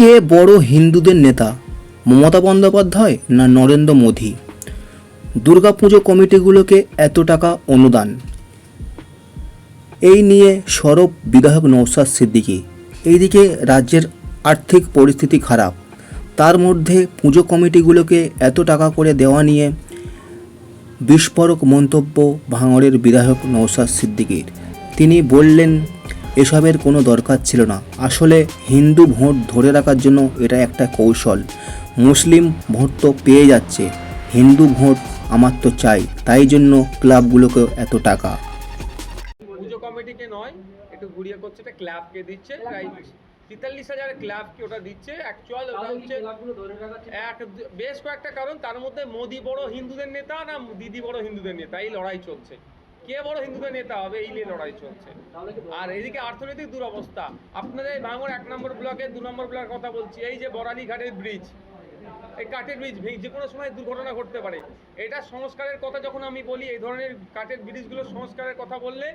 কে বড় হিন্দুদের নেতা? মমতা বন্দ্যোপাধ্যায় না নরেন্দ্র মোদী? দুর্গাপুজো কমিটিগুলোকে এত টাকা অনুদান? এই নিয়ে সরব বিধায়ক নৌসাদ সিদ্দিকী। এইদিকে রাজ্যের আর্থিক পরিস্থিতি খারাপ। তার মধ্যে পুজো কমিটিগুলোকে এত টাকা করে দেওয়া নিয়ে বিস্ফোরক মন্তব্য ভাঙড়ের বিধায়ক নৌসাদ সিদ্দিকীর। তিনি বললেন এসবের কোনো দরকার ছিল না। আসলে হিন্দু ভোট ধরে রাখার জন্য এটা একটা কৌশল। মুসলিম ভোট তো পেয়ে যাচ্ছে। হিন্দু ভোট আমার তো চাই তাই জন্য ক্লাবগুলোকে এত টাকা। পুজো কমিটিকে নয় একটু ঘুরিয়ে করছে এটা ক্লাবকে দিচ্ছে। প্রায় তেতাল্লিশ হাজার ক্লাবকে ওটা দিচ্ছে। অ্যাকচুয়াল ওটা হচ্ছে এক বেশ কয়েকটা কারণ। তার মধ্যে মোদি বড় হিন্দুদের নেতা না দিদি বড় হিন্দুদের নেতা। এই লড়াই চলছে। কে বড় হিন্দুদের নেতা হবে, এই নিয়ে লড়াই চলছে। আর এদিকে অর্থনৈতিক দুরবস্থা। আপনাদের ভাঙর এক নম্বর ব্লকে, দু নম্বর ব্লকের কথা বলছি, এই যে বরালি ঘাটের ব্রিজ এই কাঠের ব্রিজ যে কোনো সময় দুর্ঘটনা ঘটতে পারে। এটা সংস্কারের কথা যখন আমি বলি, এই ধরনের কাঠের ব্রিজগুলো সংস্কারের কথা বললে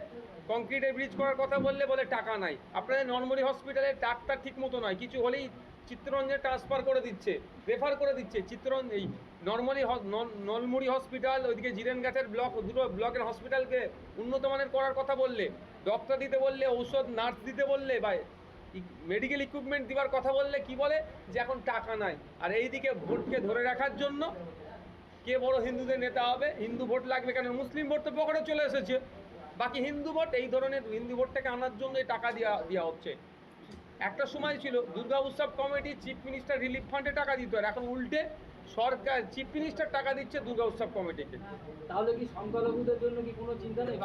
কংক্রিটের ব্রিজ করার কথা বললে বলে টাকা নাই। আপনাদের নর্মলি হসপিটালে ডাক্তার ঠিক মতো নয়, কিছু হলেই চিত্তরঞ্জনে ট্রান্সফার করে দিচ্ছে রেফার করে দিচ্ছে। চিত্তরঞ্জন, এই নর্মালি নলমুড়ি হসপিটাল ওইদিকে জিরেনঘাটের ব্লক দুটো ব্লকের হসপিটালকে উন্নত মানের করার কথা বললে ডক্টর দিতে বললে, ঔষধ নার্স দিতে বললে, বা মেডিকেল ইকুইপমেন্ট দেওয়ার কথা বললে কি বলে? যে এখন টাকা নাই। আর এইদিকে ভোটকে ধরে রাখার জন্য কে বড় হিন্দুদের নেতা হবে? হিন্দু ভোট লাগবে কেন? মুসলিম ভোট তো পকেটে চলে এসেছে। বাকি হিন্দু ভোট, এই ধরনের হিন্দু ভোটটাকে আনার জন্য এই টাকা দেওয়া দেওয়া হচ্ছে। একটা সময় ছিল দুর্গা উৎসব কমিটি চিফ মিনিস্টার রিলিফ ফান্ডে টাকা দিত আর এখন উল্টে সরকার চিফ মিনিস্টার টাকা দিচ্ছে দুর্গা উৎসব কমিটিকে তাহলে কি সংখ্যালঘুদের জন্য কি কোনো চিন্তা নেই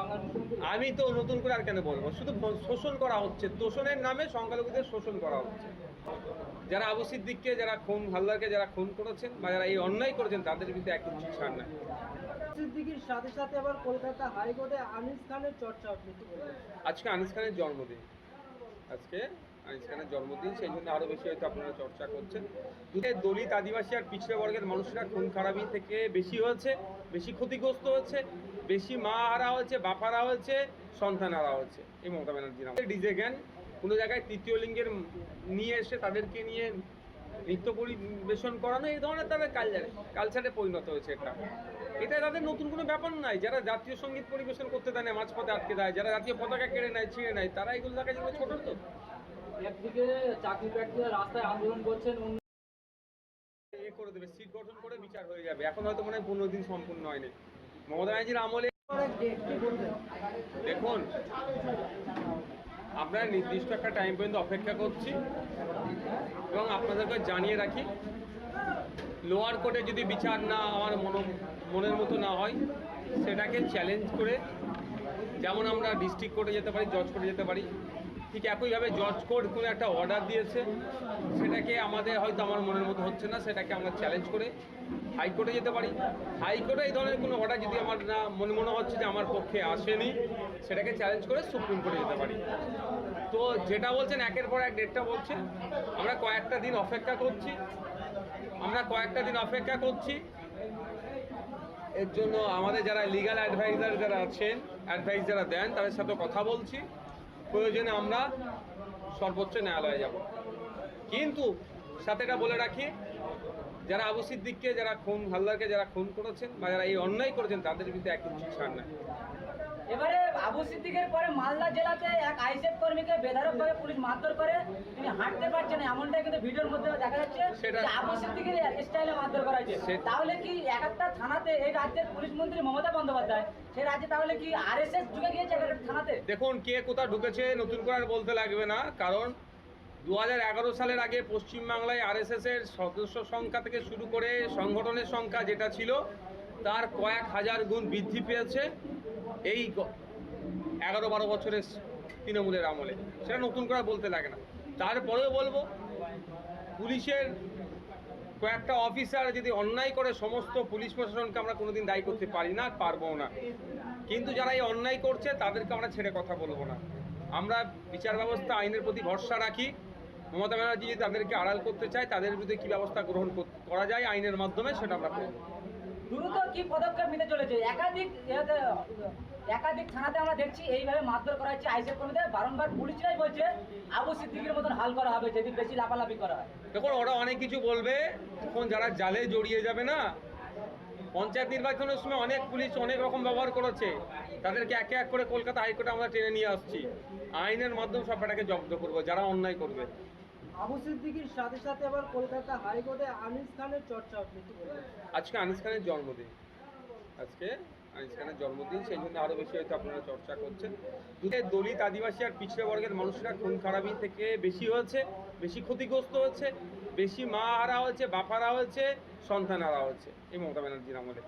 আমি তো নতুন করে আর কেন বলব? শুধু শোষণ করা হচ্ছে তোষণের নামে সংখ্যালঘুদের শোষণ করা হচ্ছে। যারা আবু সিদ্দিককে যারা খুন হালদারকে যারা খুন করেছেন বা যারা এই অন্যায় করেছেন তাদের বিরুদ্ধে এক ইঞ্চি ছাড় নাই। সিদ্দিকির সাথে সাথে আবার কলকাতা হাইকোর্টে আনিস খানের চর্চা? আজকে আনিস খানের জন্মদিন। আজকে খানের জন্মদিন, সেই জন্য আরও বেশি হয়তো আপনারা চর্চা করছেন। দলিত আদিবাসী আর পিছিয়ে বর্গের মানুষরা খুন খারাপি থেকে বেশি হয়েছে, বেশি ক্ষতিগ্রস্ত হয়েছে, বেশি মা হারা হয়েছে, বাপ হারা হয়েছে, সন্তান হারা হয়েছে। এই মমতা ব্যানার্জির আমলে। ডিজে জ্ঞান কোনো জায়গায় তৃতীয় লিঙ্গের নিয়ে এসে তাদেরকে নিয়ে নৃত্য পরিবেশন করানো, এই ধরনের তাদের কালচারে কালচারে পরিণত হয়েছে এটা। এটা তাদের নতুন কোনো ব্যাপার নাই যারা জাতীয় সংগীত পরিবেশন করতে দেয় না, মাঝপথে আটকে দেয়, যারা জাতীয় পতাকা কেড়ে নেয়, ছিঁড়ে নেয়, তারা এগুলো দেখা যেগুলো ছোট তো। চাকরি প্রার্থীরা রাস্তায় আন্দোলন করছেন এ করে দেবে, সিট গঠন করে বিচার হয়ে যাবে। এখন হয়তো মনে হয় দিন সম্পূর্ণ আমলে দেখুন আমরা নির্দিষ্ট একটা টাইম পর্যন্ত অপেক্ষা করছি এবং আপনাদেরকে জানিয়ে রাখি লোয়ার কোর্টে যদি বিচার না আমার মন, মনের মতো না হয়, সেটাকে চ্যালেঞ্জ করে যেমন আমরা ডিস্ট্রিক্ট কোর্টে যেতে পারি জজ কোর্টে যেতে পারি ঠিক একইভাবে জজ কোর্ট কোনো একটা অর্ডার দিয়েছে। সেটাকে আমাদের হয়তো আমার মনের মতো হচ্ছে না, সেটাকে আমরা চ্যালেঞ্জ করে হাইকোর্টে যেতে পারি। হাইকোর্টে এই ধরনের কোনো অর্ডার যদি আমার না মনে মনে হচ্ছে যে আমার পক্ষে আসেনি, সেটাকে চ্যালেঞ্জ করে সুপ্রিম কোর্টে যেতে পারি। তো যেটা বলছেন, একের পর এক ডেটটা বলছে। আমরা কয়েকটা দিন অপেক্ষা করছি। আমরা কয়েকটা দিন অপেক্ষা করছি। এর জন্য আমাদের যারা লিগ্যাল অ্যাডভাইজার যারা আছেন অ্যাডভাইস যারা দেন, তাদের সাথে কথা বলছি। প্রয়োজনে আমরা সর্বোচ্চ ন্যায়ালয়ে যাব। কিন্তু সাথে এটা বলে রাখি, যারা আবু সিদ্দিককে, যারা খুন, হালদারকে যারা খুন করেছেন বা যারা এই অন্যায় করেছেন, তাদের বিরুদ্ধে এক ইঞ্চি ছাড় নাই। এবারে আবু সিদ্দিকের পরে মালদা জেলাতে এক আইসেফ কর্মীকে বেধারকভাবে পুলিশ মারধর করে। তিনি হাঁটতে পারছেন না, এমনটাই কিন্তু ভিডিওর মধ্যে দেখা যাচ্ছে আবু সিদ্দিকের স্টাইলে মারধর করা হয়েছে। তাহলে কি এক একটা থানাতে এই রাজ্যের পুলিশ মন্ত্রী মমতা বন্দ্যোপাধ্যায় সেই রাজ্যে তাহলে কি আরএসএস ঢুকে গিয়েছে এক একটা থানাতে? দেখুন কে কোথা ঢুকেছে নতুন করে আর বলতে লাগবে না কারণ দু হাজার এগারো সালের আগে পশ্চিমবাংলায় আরএসএস এর সদস্য সংখ্যা থেকে শুরু করে সংগঠনের সংখ্যা যেটা ছিল তার কয়েক হাজার গুণ বৃদ্ধি পেয়েছে। এই এগারো বারো বছরের তৃণমূলের আমলে। সেটা নতুন করে বলতে লাগে না। তারপরেও বলব, পুলিশের কয়েকটা অফিসার যদি অন্যায় করে সমস্ত পুলিশ প্রশাসনকে আমরা কোনোদিন দায়ী করতে পারি না পারব না। কিন্তু যারা এই অন্যায় করছে, তাদেরকে আমরা ছেড়ে কথা বলব না। আমরা বিচার ব্যবস্থা আইনের প্রতি ভরসা রাখি। মমতা ব্যানার্জি যদি তাদেরকে আড়াল করতে চায়, তাদের বিরুদ্ধে কী ব্যবস্থা গ্রহণ করা যায় আইনের মাধ্যমে, সেটা আমরা করব দ্রুত কি পদক্ষেপ নিতে চলেছে? একাধিক একাধিক থানাতে আমরা দেখছি এইভাবে মারধর করা হচ্ছে। আইসিএফ কর্মীদের বারংবার পুলিশরাই বলছে আবু সিদ্দিকের মতন হাল করা হবে যদি বেশি লাফালাফি করা হয়। দেখুন ওরা অনেক কিছু বলবে তখন যারা জালে জড়িয়ে যাবে না পঞ্চায়েত নির্বাচনের সময় অনেক পুলিশ অনেক রকম ব্যবহার করেছে। তাদেরকে একে এক করে কলকাতা হাইকোর্টে আমরা টেনে নিয়ে আসছি। আইনের মাধ্যমে সব ব্যাটাকে জব্দ করব যারা অন্যায় করবে। আবু সিদ্দিকির সাথে সাথে আবার কলকাতা হাইকোর্টে আনিস খানের চর্চা? আজকে আনিস খানের জন্মদিন। আজকে আনিস জন্মদিন সেই জন্য আরও বেশি হয়তো আপনারা চর্চা করছেন। দলিত আদিবাসী আর পিছিয়ে বর্গের মানুষরা খুন খারাপি থেকে বেশি হয়েছে বেশি ক্ষতিগ্রস্ত হয়েছে বেশি মা হারা হয়েছে বাপ হারা হয়েছে সন্তান হারা হয়েছে। এই মমতা ব্যানার্জির আমলে।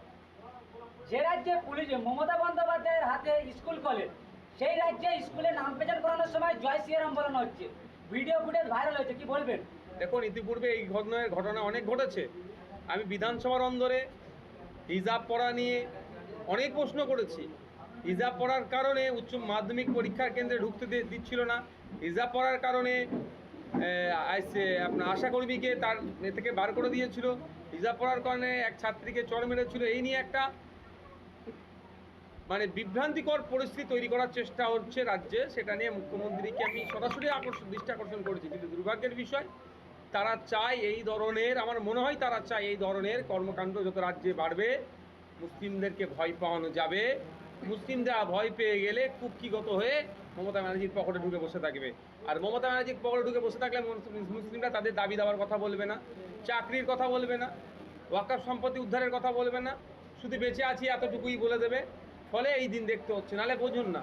যে রাজ্যে পুলিশ মমতা বন্দ্যোপাধ্যায়ের হাতে স্কুল কলেজ সেই রাজ্যে স্কুলে নাম পেচার করানোর সময় জয় শ্রীরাম বলানো হচ্ছে। ভিডিও ফুটেজ ভাইরাল হয়েছে কি বলবেন? দেখুন ইতিপূর্বে এই ঘটনার ঘটনা অনেক ঘটেছে। আমি বিধানসভার অন্দরে হিজাব পড়া নিয়ে অনেক প্রশ্ন করেছি। হিজাব পড়ার কারণে উচ্চ মাধ্যমিক পরীক্ষার কেন্দ্রে ঢুকতে দিচ্ছিল না। হিজাব পড়ার কারণে আপনার আশাকর্মীকে তার থেকে বার করে দিয়েছিল। হিজাব পড়ার কারণে এক ছাত্রীকে চড় মেরেছিল। এই নিয়ে একটা মানে বিভ্রান্তিকর পরিস্থিতি তৈরি করার চেষ্টা হচ্ছে রাজ্যে। সেটা নিয়ে মুখ্যমন্ত্রীকে আমি সরাসরি আকর্ষণ, দৃষ্টি আকর্ষণ করেছি। কিন্তু দুর্ভাগ্যের বিষয়, তারা চায় এই ধরনের, আমার মনে হয় তারা চায় এই ধরনের কর্মকাণ্ড যত রাজ্যে বাড়বে মুসলিমদেরকে ভয় পাওয়ানো যাবে। মুসলিমরা ভয় পেয়ে গেলে কুক্ষিগত হয়ে মমতা ব্যানার্জির পকেটে ঢুকে বসে থাকবে। আর মমতা ব্যানার্জির পকেটে ঢুকে বসে থাকলে মুসলিমরা তাদের দাবি দেওয়ার কথা বলবে না, চাকরির কথা বলবে না ওয়াকাফ সম্পত্তি উদ্ধারের কথা বলবে না। শুধু বেঁচে আছি এতটুকুই বলে দেবে। ফলে এই দিন দেখতে হচ্ছে, নালে বোঝুন না।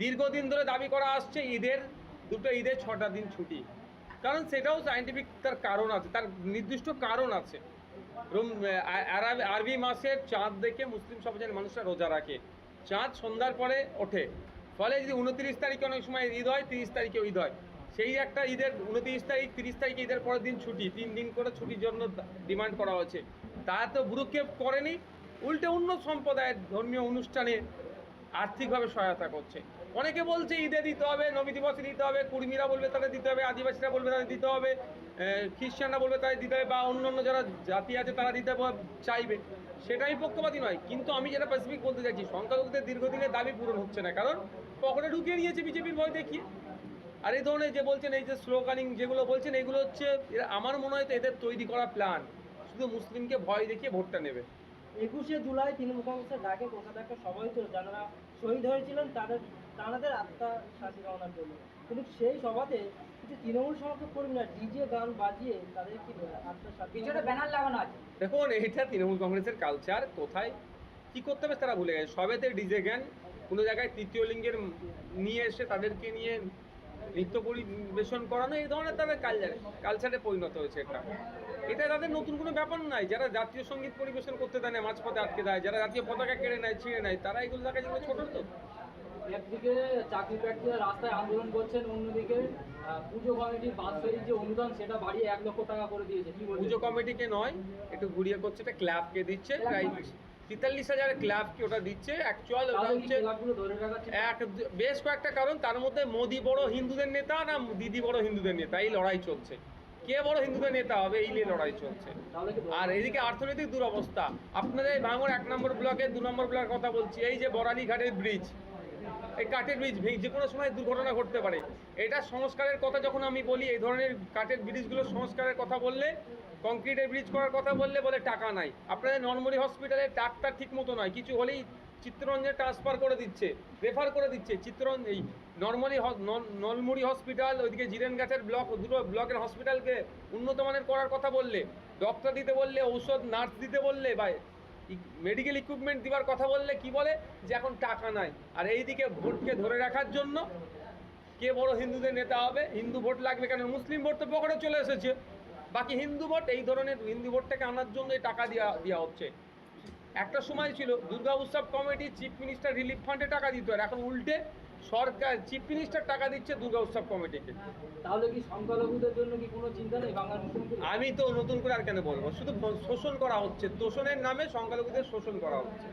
দীর্ঘদিন ধরে দাবি করা আসছে, ঈদের দুটো, ঈদের ছটা দিন ছুটি। কারণ সেটাও সাইন্টিফিক তার কারণ আছে, তার নির্দিষ্ট কারণ আছে। আরবি মাসের চাঁদ দেখে মুসলিম সমাজের মানুষরা রোজা রাখে। চাঁদ সন্ধ্যার পরে ওঠে। ফলে যদি উনত্রিশ তারিখে অনেক সময় ঈদ হয়, তিরিশ তারিখে ঈদ হয়। সেই একটা ঈদের উনত্রিশ তারিখ, তিরিশ তারিখে ঈদের পরের দিন ছুটি, তিন দিন করে ছুটির জন্য ডিমান্ড করা হয়েছে। তা তো ভ্রুক্ষেপ করেনি, উল্টে অন্য সম্প্রদায়ের ধর্মীয় অনুষ্ঠানে আর্থিকভাবে সহায়তা করছে। অনেকে বলছে ঈদে দিতে হবে, নবী দিবসে দিতে হবে, কুর্মীরা বলবে তাদের দিতে হবে, আদিবাসীরা বলবে তাদের দিতে হবে খ্রিস্টানরা বলবে তাদের দিতে হবে, বা অন্য অন্য যারা জাতি আছে তারা দিতে চাইবে। সেটা আমি পক্ষপাতী নয়। কিন্তু আমি যেটা স্পেসিফিক বলতে চাইছি, সংখ্যালঘুদের দীর্ঘদিনের দাবি পূরণ হচ্ছে না। কারণ পকেটে ঢুকিয়ে নিয়েছে বিজেপির ভয় দেখিয়ে। আর এই ধরনের যে বলছেন, এই যে স্লোগানিং যেগুলো বলছেন, এগুলো হচ্ছে আমার মনে হয় তো এদের তৈরি করা প্ল্যান শুধু মুসলিমকে ভয় দেখিয়ে ভোটটা নেবে। একুশে জুলাই তৃণমূল কংগ্রেসের ডাকে কলকাতা একটা সভা হয়েছিল যারা শহীদ হয়েছিলেন, তাদের তাদের আত্মা শান্তি কামনার জন্য। কিন্তু সেই সভাতে কিছু তৃণমূল সমর্থক কর্মীরা ডিজে গান বাজিয়ে তাদের কি আত্মা শান্তি পিছনে ব্যানার লাগানো আছে। দেখুন এইটা তৃণমূল কংগ্রেসের কালচার কোথায় কি করতে হবে তারা ভুলে গেছে। সবেতে ডিজে জ্ঞান কোনো জায়গায় তৃতীয় লিঙ্গের নিয়ে এসে তাদেরকে নিয়ে নৃত্য পরিবেশন করানো এই ধরনের তাদের কালচারে কালচারে পরিণত হয়েছে এটা। এটা তাদের নতুন কোনো ব্যাপার নাই যারা জাতীয় সংগীত পরিবেশন করতে দেয় না মাঝপথে আটকে দেয় যারা জাতীয় পতাকা কেড়ে নেয় ছিঁড়ে নেয় তারা এগুলো দেখা যেগুলো ছোট তো। একদিকে চাকরি প্রার্থীরা রাস্তায় আন্দোলন করছেন অন্যদিকে পুজো কমিটির বাৎসরিক যে অনুদান সেটা বাড়িয়ে এক লক্ষ টাকা করে দিয়েছে। কি পুজো কমিটিকে নয় একটু ঘুরিয়ে করছে এটা ক্লাবকে দিচ্ছে প্রায় তেতাল্লিশ হাজার ক্লাবকে ওটা দিচ্ছে। অ্যাকচুয়াল ওটা হচ্ছে এক বেশ কয়েকটা কারণ তার মধ্যে মোদি বড় হিন্দুদের নেতা না দিদি বড় হিন্দুদের নেতা এই লড়াই চলছে। কে বড় হিন্দুদের নেতা হবে এই নিয়ে লড়াই চলছে। আর এদিকে অর্থনৈতিক দুরবস্থা আপনাদের ভাঙর এক নম্বর ব্লকের দু নম্বর ব্লকের কথা বলছি এই যে বরালি ঘাটের ব্রিজ এই কাঠের ব্রিজ যে কোনো সময় দুর্ঘটনা ঘটতে পারে। এটা সংস্কারের কথা যখন আমি বলি, এই ধরনের কাঠের ব্রিজগুলো সংস্কারের কথা বললে কংক্রিটের ব্রিজ করার কথা বললে বলে টাকা নাই। আপনাদের নর্মলি হসপিটালে ডাক্তার ঠিক মতো নয়, কিছু হলেই চিত্তরঞ্জনে ট্রান্সফার করে দিচ্ছে রেফার করে দিচ্ছে। চিত্তরঞ্জন এই নর্মালি নলমুড়ি হসপিটাল ওইদিকে জিরেনগাছের ব্লক দুটো ব্লকের হসপিটালকে উন্নত মানের করার কথা বললে ডক্টর দিতে বললে, ঔষধ নার্স দিতে বললে, বা মেডিকেল ইকুইপমেন্ট দেওয়ার কথা বললে কি বলে? যে এখন টাকা নাই। আর এইদিকে ভোটকে ধরে রাখার জন্য কে বড় হিন্দুদের নেতা হবে? হিন্দু ভোট লাগবে কেন? মুসলিম ভোট তো পকেটে চলে এসেছে। বাকি হিন্দু ভোট, এই ধরনের হিন্দু ভোটটাকে আনার জন্য এই টাকা দেওয়া দেওয়া হচ্ছে। একটা সময় ছিল, দুর্গা উৎসব কমিটি চিফ মিনিস্টার রিলিফ ফান্ডে টাকা দিত। আর এখন উল্টে সরকার চিফ মিনিস্টার টাকা দিচ্ছে দুর্গা উৎসব কমিটিকে। তাহলে কি সংখ্যালঘুদের জন্য কি কোনো চিন্তা নেই বাংলার আমি তো নতুন করে আর কেন বলব? শুধু শোষণ করা হচ্ছে। তোষণের নামে সংখ্যালঘুদের শোষণ করা হচ্ছে।